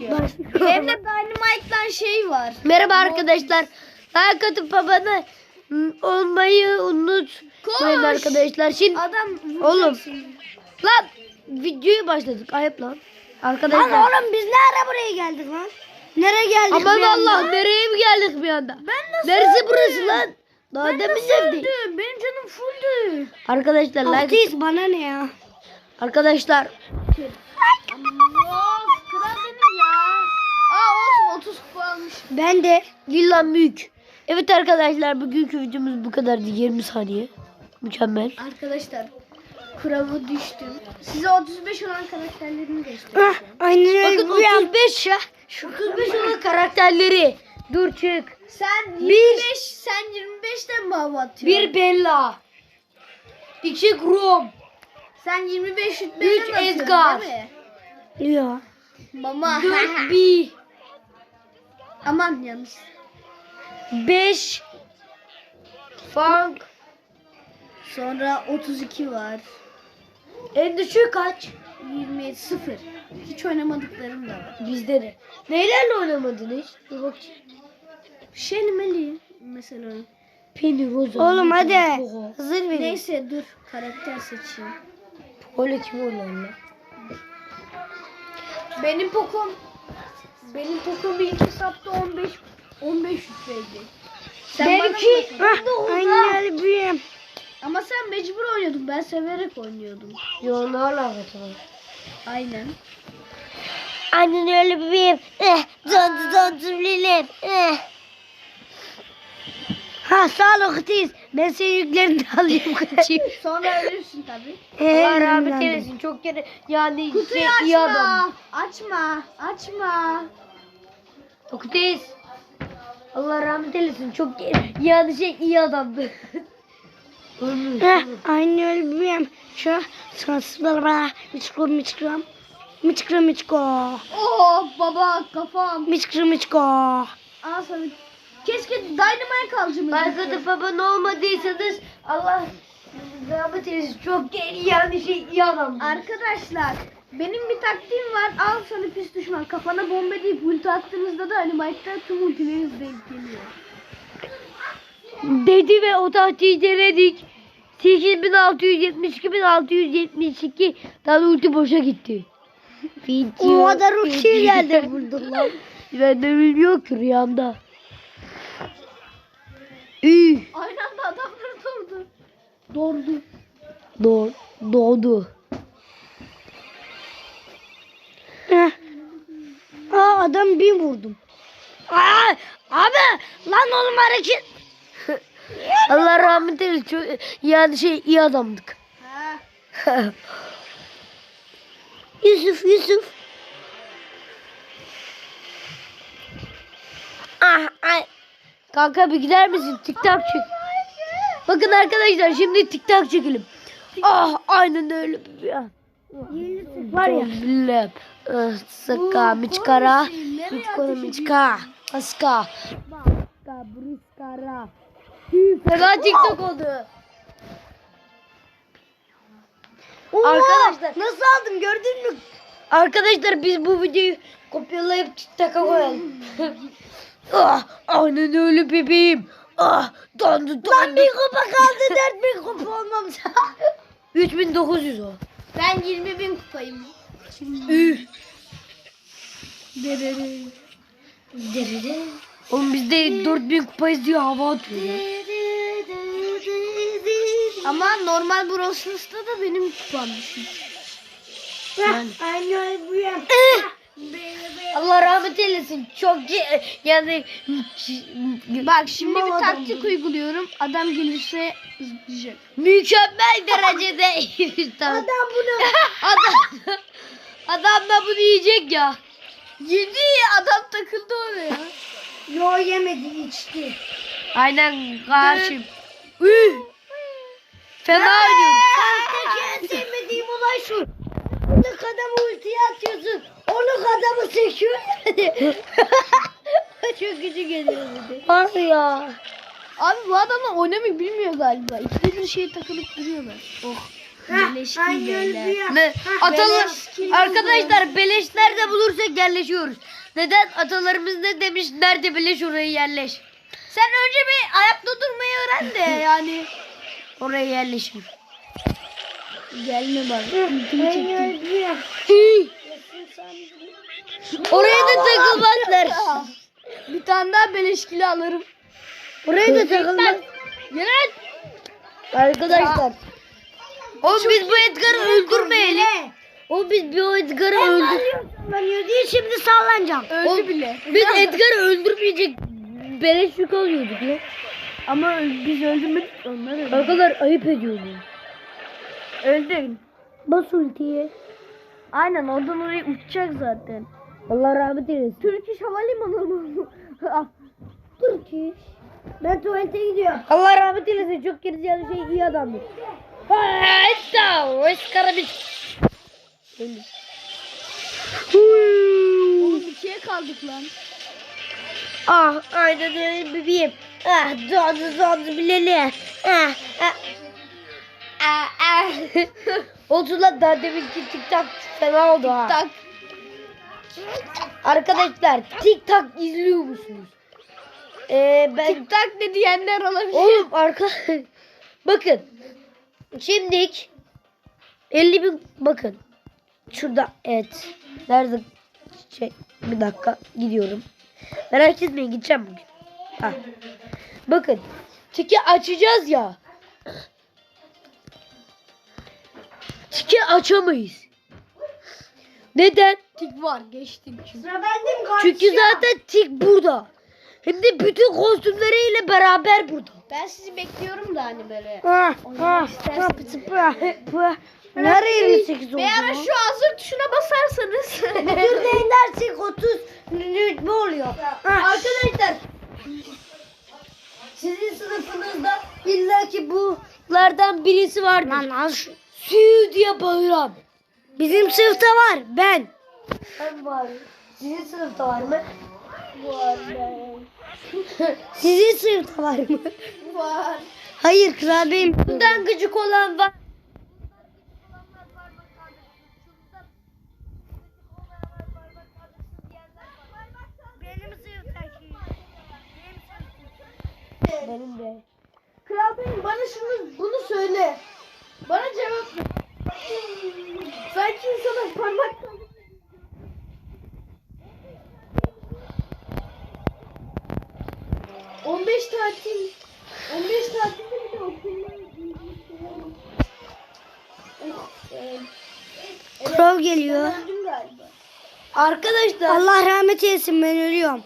Elimde Dynamite'dan şey var. Merhaba arkadaşlar. Like atıp abone olmayı unutmayın Koş. arkadaşlar. Şimdi Adam Oğlum. lan videoyu başladık. Ayıp lan. Arkadaşlar. Lan oğlum biz ne ara buraya geldik lan? Nereye geldik Aman bir anda? Allah nereye mi geldik bir anda? Ben nasıl Neresi öldüm? burası lan? Daha Ben demin sevdik. Benim canım fulldü. Arkadaşlar like Aktis bana ne ya? Arkadaşlar Allah ya. Aa olsun 30 kupa almış. ben de Lillan Büyük. Evet arkadaşlar bugünkü videomuz bu kadardı 20 saniye. Mükemmel. Arkadaşlar kurava düştüm. Size 35 olan karakterlerimi göstereceğim. Aynen Bakın 35 ya. 35 olan karakterleri. Dur çık. Sen 25, Bir- sen 25'ten mi hava atıyorsun? Bir Bella. İki Grom. Sen 25 Üç şüpheli atıyorsun Edgar. değil mi? Ya. Mama. Dört B. Aman yalnız. 5 Funk. Sonra 32 var. En düşüğü kaç? 27 0. Hiç oynamadıklarım da var. Bizde de. Neylerle oynamadın hiç? Dur bakayım. Şenmeli mesela. Penny Rosa. Oğlum hadi. Hazır verin. Neyse dur karakter seçeyim. Öyle kim oynar lan? Benim Pokom benim Pokom ilk hesapta 15 15 şüpheydi. Sen Benimki-. Ah, Aynen büyüğüm. Ama sen mecbur oynuyordun. Ben severek oynuyordum. Yo ne alakası var? Aynen. Aynen öyle bebeğim. Eh, dondu dondu bilelim. Eh. Ha sağ ol Aktis. Ben senin yüklerini de alayım kaçayım. Sonra ölürsün tabii. Eh, Allah rahmet eylesin. Çok kere yani Kutuyu şey, açma. iyi adam. Açma. Açma. Okuteyiz. Allah rahmet eylesin. Çok kere yani şey iyi adamdı. Ölmüş. Öyle bebeğim. Şu sansızlara miçko miçko. Miçko miçko. Oh baba kafam. Miçko miçko. Al sana. Keşke Dynamite alacağım. Arkada baban olmadıysanız Allah rahmet eylesin. Çok kere yani şey iyi adamdı. Arkadaşlar benim bir taktiğim var. Al sana pis düşman. Kafana bomba deyip ulti attığınızda da Dynamite'da tüm ultileriniz denk geliyor. Dedi ve o taktiği denedik. 8672 tane ulti boşa gitti. O kadar rukiye geldi buldum lan. Ben de bilmiyorum ki rüyamda. Üh, Aynı anda adamlar doğdu. Doğdu. doğ, doğdu. Eh. Aa adam bin vurdum. Aa, abi lan oğlum hareket. Allah rahmet eylesin. Çok, yani şey iyi adamdık. Yusuf Yusuf. ah, ay. Kanka bir gider misin? Tiktak çek. Bakın arkadaşlar şimdi tiktak çekelim. Ah aynen öyle. Ya. Var ya. Lep. Sıka miçkara. Miçkara miçka. Aska. Baska briskara. Fena tiktok oldu. Arkadaşlar Nasıl aldım gördün mü? Arkadaşlar biz bu videoyu kopyalayıp TikTok'a koyalım. ah, aynen öyle bebeğim. Ah, dondu dondu. Lan bir kupa kaldı dört bin kupa olmam. 3900 o. Ben 20 bin kupayım. Üh. Derere. Oğlum biz de 4000 kupayız diyor hava atıyor ya. Ama normal Brawl da benim kupam düşük. Aynen öyle büyüğüm. Allah rahmet eylesin. Çok yani Bak şimdi Mal bir taktik uyguluyorum. Adam gelirse zıplayacak. mükemmel derecede Adam bunu. adam adam da bunu yiyecek ya. Yedi adam takıldı oraya. Yo yemedi içti. Aynen karşım. Üh. Fena oynuyorum. Kanka en sevmediğim olay şu. Onu adamı ultiye atıyorsun. Onu adamı seçiyor yani. Çok gücü geliyor bir de. Var ya. Abi bu adamlar oynamayı bilmiyor galiba. İkide bir şeye takılıp duruyorlar. Oh. Beyler. Ne? Atalar Beleş- arkadaşlar beleş nerede bulursak yerleşiyoruz. Neden? Atalarımız ne demiş? Nerede beleş oraya yerleş. Sen önce bir ayakta durmayı öğren de yani. Oraya yerleşin. Gelme bak. Oraya da takılmazlar. Bir tane daha beleşkili alırım. Oraya da takılmaz. Yönet. Arkadaşlar. Oğlum biz bu Edgar'ı öldürmeyelim. Oğlum biz bu Edgar'ı öldür. Sallanıyor diye şimdi sallanacağım. Öldü bile. Biz Edgar'ı öldürmeyecek beleş yük alıyorduk ya. Ama biz öldürmedik onları. Arkadaşlar ayıp ediyordu. Öldün. Bas ultiye. Aynen oradan oraya uçacak zaten. Allah rahmet eylesin. Türk İş Havalimanı mı? Türk iş. Ben tuvalete gidiyorum. Allah rahmet eylesin. Çok gerizekalı şey iyi adamdı. Hatta o eskarabiç. Oğlum ikiye kaldık lan. Ah aynen öyle bebeğim. Ah doğdu doğdu bileli. Ah ah. Ah lan daha deminki tik tak fena oldu ha. Tak. Arkadaşlar tik tak izliyor musunuz? Ee, ben Tik tak de diyenler olabilir. Oğlum arka bakın. Şimdilik 50 bin bakın. Şurada evet. Nerede şey bir dakika gidiyorum. Merak etmeyin gideceğim bugün. Ha. Bakın. Tiki açacağız ya. Tiki açamayız. Neden? Tik var geçtim çünkü. Sıra bendim kardeşim. Çünkü zaten tik burada. Hem de bütün kostümleriyle beraber burada. Ben sizi bekliyorum da hani böyle. Ah, Oynamak isterseniz. Nereye 28 oldu? Bir ara şu hazır tuşuna basarsanız. Dur dersek 30 rütbe oluyor. Arkadaşlar sizin sınıfınızda illaki bulardan birisi vardır. Lan al şu. Sü diye bağıran. Bizim sınıfta var ben. Ben varım. Sizin sınıfta var mı? var ben. Sizin sınıfta var mı? Var. Hayır kral benim. Bundan gıcık olan var. Benim de. Kral benim bana şunu bunu söyle. Bana cevap ver. Sanki insana parmak. On beş tatil. On beş tatilde bir de okulda. Kral geliyor. Öldüm galiba. Arkadaşlar Allah rahmet eylesin ben ölüyorum.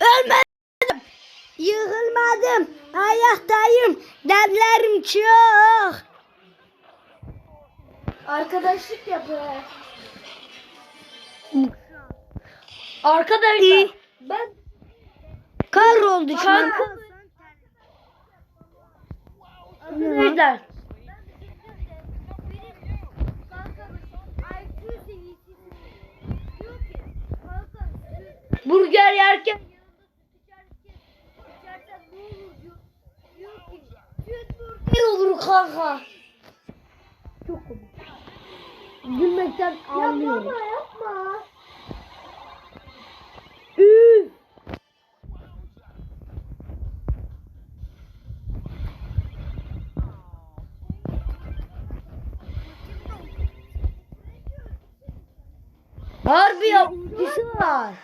Ölmedim. Yıkılmadım. Ayaktayım. Demlerim çok. Arkadaşlık yapıyor. arkadaşlar ben Kar oldu şu an. arkadaşlar burger yerken burger olur kanka. Çok komik. Gülmekten ağlıyorum. Yapma yapma. Üf. Harbi ya ultisi var.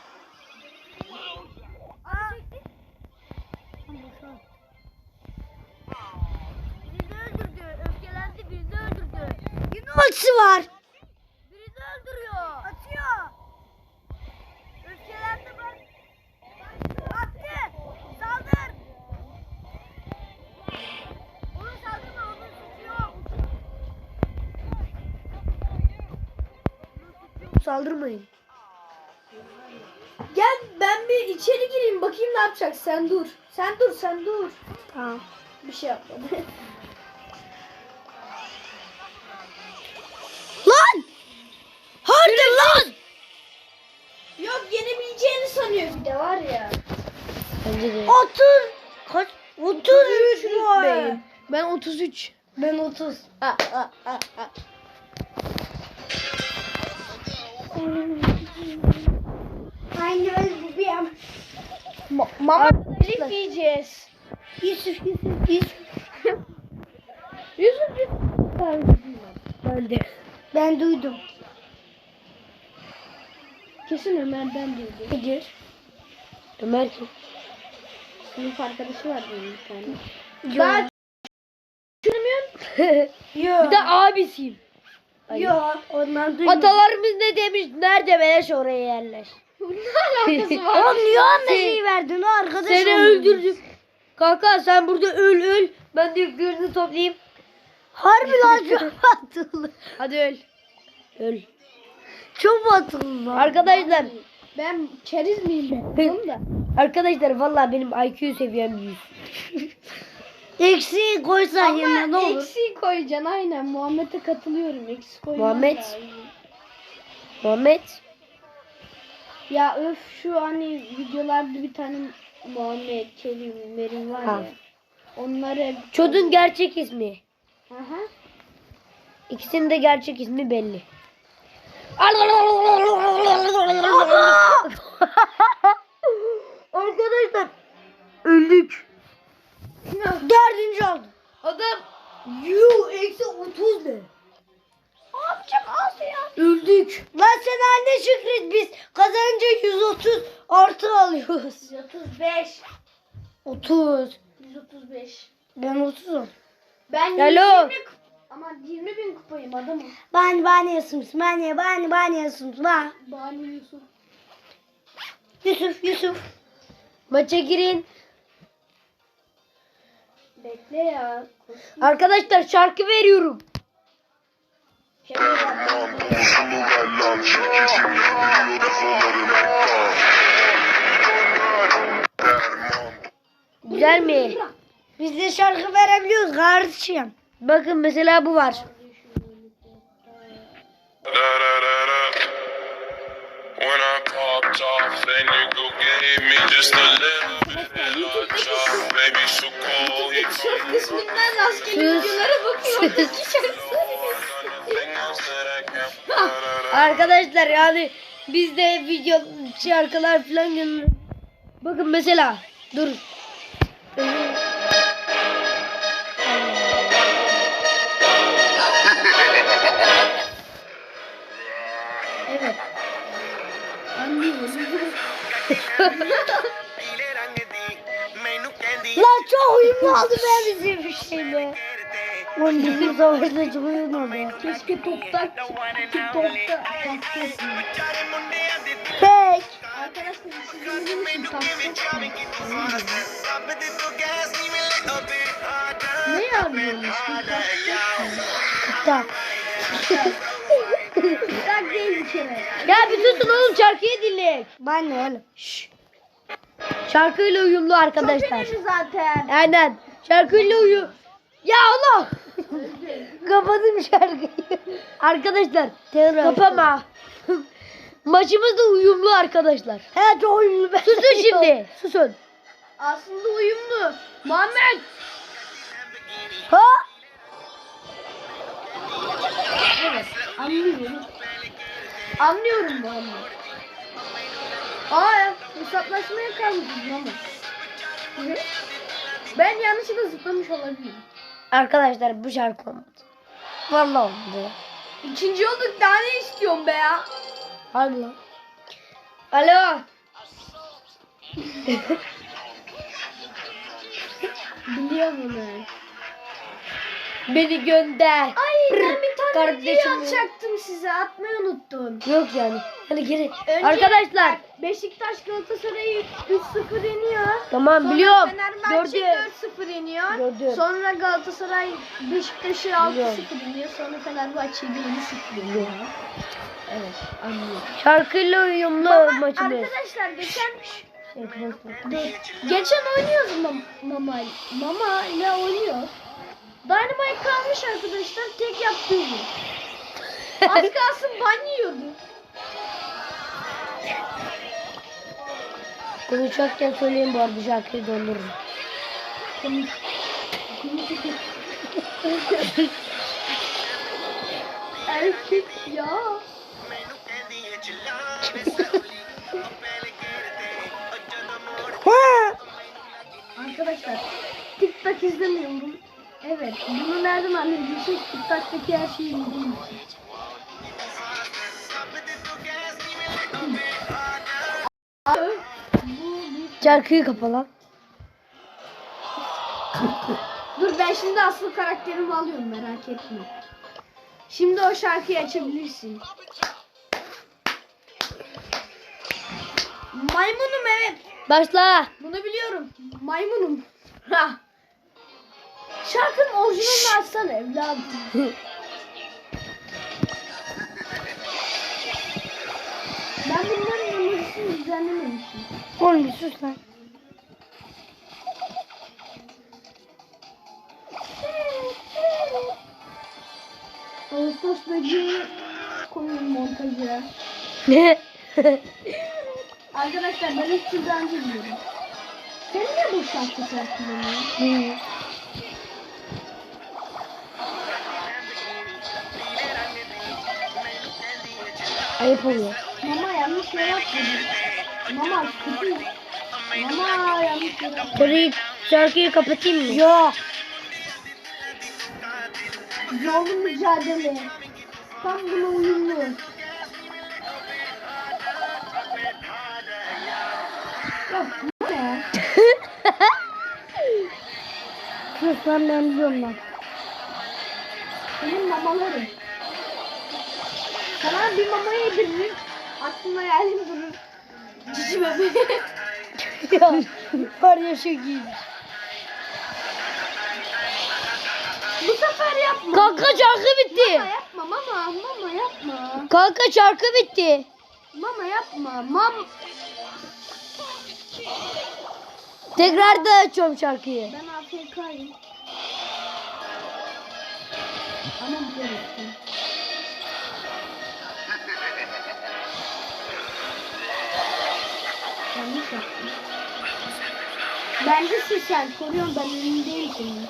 Birini öldürdü. Öfkelendi birini öldürdü. Yine var. Saldırmayın. Gel ben bir içeri gireyim bakayım ne yapacak. Sen dur. Sen dur sen dur. Tamam. Bir şey yapmadı. Lan! Hadi lan! Yok yenebileceğini sanıyor bir de var ya. 30 kaç? 33 var. Ben 33. Ben 30. Ha, ha, ha, ha. Aynı bebeğim. Ma- mama telif yiyeceğiz. Yusuf Yusuf Yusuf. Yusuf Ben de. Ben duydum. Kesin Ömer'den duydu. Nedir? Ömer kim? Sınıf arkadaşı var benim bir tane. Yo. Daha düşünmüyorum. Yo. Bir de abisiyim. Yo. Ondan duydum. Atalarımız ne demiş? Nerede beleş oraya yerleş. ne alakası var? Oğlum niye şey verdin o arkadaş Seni öldürdüm. Kanka sen burada öl öl. Ben de yüklerini toplayayım. Harbi lan çok batıl. Hadi öl. Öl. Çok batıl lan. Arkadaşlar. Ben keriz miyim ben? Da. Arkadaşlar vallahi benim IQ seviyem 100. Eksi koysan yerine ne Ama olur? eksi koyacaksın aynen. Muhammed'e katılıyorum. Eksi koyman Muhammed. lazım. Muhammed. Ya öf şu hani videolarda bir tane Muhammed, Kerim, Merim var Ha. ya. Onları Çocuğun gerçek ismi. Aha. İkisinin de gerçek ismi belli. Arkadaşlar öldük. Dördüncü oldu. Adam yu eksi 30 ne? Abicim az ya. Öldük. Lan sen anne Şükret biz kazanınca 130 artı alıyoruz. 135. 30. 135. Ben 30'um. Ben Alo. 20 kup- ama 20 bin kupayım adamım. Ben banyosunuz. Ben ben banyosunuz. Ben. Bani Yusuf. Yusuf Yusuf. Maça girin. Bekle ya. Arkadaşlar şarkı veriyorum. Güzel mi? Biz de şarkı verebiliyoruz kardeşim. Bakın mesela bu var. When I popped off, then you go gave me just a little that I can. Da da da. Arkadaşlar yani biz de video şarkılar falan gönder. Bakın mesela dur. Lan çok uyumlu oldu be bizim bir şeyle. Oğlum bizim savaşta çok uyumlu oldu. Keşke topta TikTok'ta patlasın. Pek. Arkadaşlar sizin için. Ne bir kere. Ya bir susun oğlum şarkıyı dinleyin. Ben ne oğlum? Şarkıyla uyumlu Çok arkadaşlar. önemli zaten. Aynen. Şarkıyla uyu. Ya Allah. Kapadım şarkıyı. Arkadaşlar kapama. Maçımız da uyumlu arkadaşlar. He çok uyumlu be. Susun şimdi. Susun. Aslında uyumlu. Muhammed. Ha? Evet. Anlıyorum. Anlıyorum Muhammed. Aa hesaplaşmaya kalmışız ama. Hı? Ben yanlışlıkla zıplamış olabilirim. Arkadaşlar bu şarkı olmadı. Vallahi olmadı. İkinci olduk daha ne istiyorsun be ya? Hadi lan. Alo. Biliyorum onu. Beni gönder. Ay ben bir tane Kardeşim video atacaktım size atmayı unuttum. Yok yani. Hadi geri. Önce- Arkadaşlar. Beşiktaş Galatasaray'ı 3-0 yeniyor. Tamam Sonra biliyorum. Fenerbahçe Gördüm. 4-0 yeniyor. Gördüm. Sonra Galatasaray Beşiktaş'ı 6-0 Biliyorum. yeniyor. Sonra Fenerbahçe'yi 7-0 yeniyor. Evet anlıyorum. Şarkıyla uyumlu Baba, maçımız. arkadaşlar geçen geçen oynuyoruz mam mama mama ile oynuyor. Dynamite kalmış arkadaşlar tek yaptığı bu. Az kalsın ban yiyordu. Konuşarken söyleyeyim bu arada şarkıyı dondururum. Erkek ya. Arkadaşlar TikTok izlemiyorum. Evet bunu nereden anlayacaksın? TikTok'taki her şeyi izliyorum. Şarkıyı kapa lan. Dur ben şimdi asıl karakterimi alıyorum merak etme. Şimdi o şarkıyı açabilirsin. Maymunum evet. Başla. Bunu biliyorum. Maymunum. Ha. Şarkının orijinalini açsana evladım. ben bunların melodisini düzenlememişim. Oğlum bir sus lan. Ağustos böceği koyun montajı. Ne? Arkadaşlar ben hiç türden bilmiyorum. Sen niye bu şarkı şarkılarını? Ayıp oluyor. Mama şey yapmadın. Mama kötü. Mama yanlış şey yapmadın. Şarkıyı, kapatayım mı? Yok. Zorlu mücadele. Tam buna uyumlu. Bu ne lan ben biliyorum lan. Benim mamalarım. Sana bir mama yediririm. Aklına hayalim durur. Cici bebe. ya var ya çok iyiymiş. Bu sefer yapma. Kanka şarkı bitti. Mama yapma mama mama yapma. Kanka şarkı bitti. Mama yapma. Mam Tekrar da açıyorum şarkıyı. ben AFK'yim. Ama güzel yaptım. Bence siz sen koruyorsun ben önündeyim senin.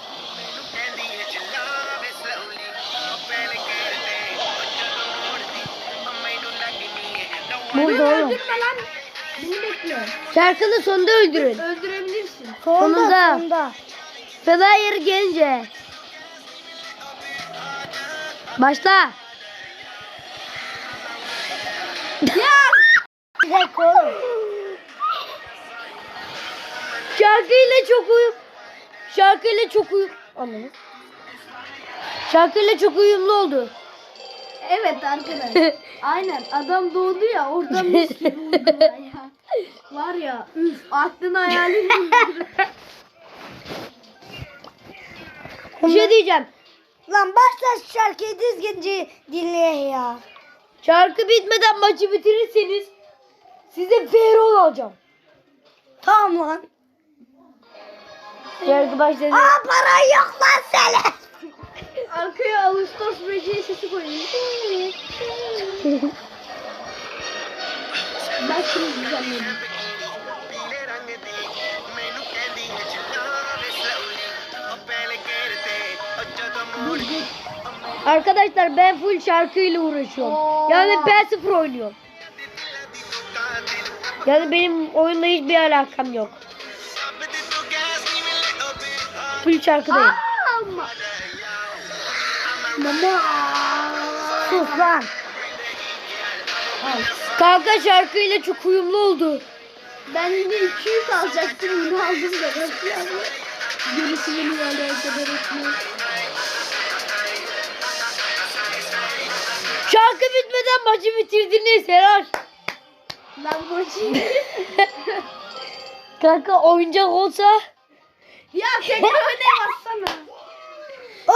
Burada oğlum. öldürme lan. Beni bekle. Şarkının sonunda öldürün. Öldürebilirsin. Sonunda. sonunda. Yeri gelince. Başla. Ya! Bir dakika oğlum. Şarkıyla çok uyum. Şarkıyla çok uyum. Anladın? Şarkıyla çok uyumlu oldu. Evet arkadaşlar. Aynen adam doğdu ya oradan mis gibi uyudular ya. Var ya üf aklın hayalin. Bir şey diyeceğim. Lan başla şarkıyı düzgünce dinle ya. Şarkı bitmeden maçı bitirirseniz size Ferol alacağım. Tamam lan. Şarkı başladı. Aa para yok lan senin. Arkaya Ağustos böceği sesi koyayım. ben şimdi düzenledim. Arkadaşlar ben full şarkıyla uğraşıyorum. Oo. Yani ben sıfır oynuyorum. Yani benim oyunla hiçbir alakam yok. Full şarkıdayım. Ama. Mama. Sus lan. Kanka şarkıyla çok uyumlu oldu. Ben yine 200 alacaktım yine aldım da bekle. Gerisi beni alakadar etmiyor. Şarkı bitmeden maçı bitirdiniz helal. Lamborghini. Kanka oyuncak olsa ya tekrar öne bassana.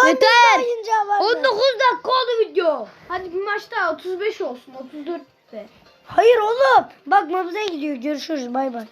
yeter. Oyuncağı var. 19 dakika oldu video. Hadi bir maç daha 35 olsun 34 de. Hayır oğlum. Bak nabza gidiyor. Görüşürüz. Bay bay.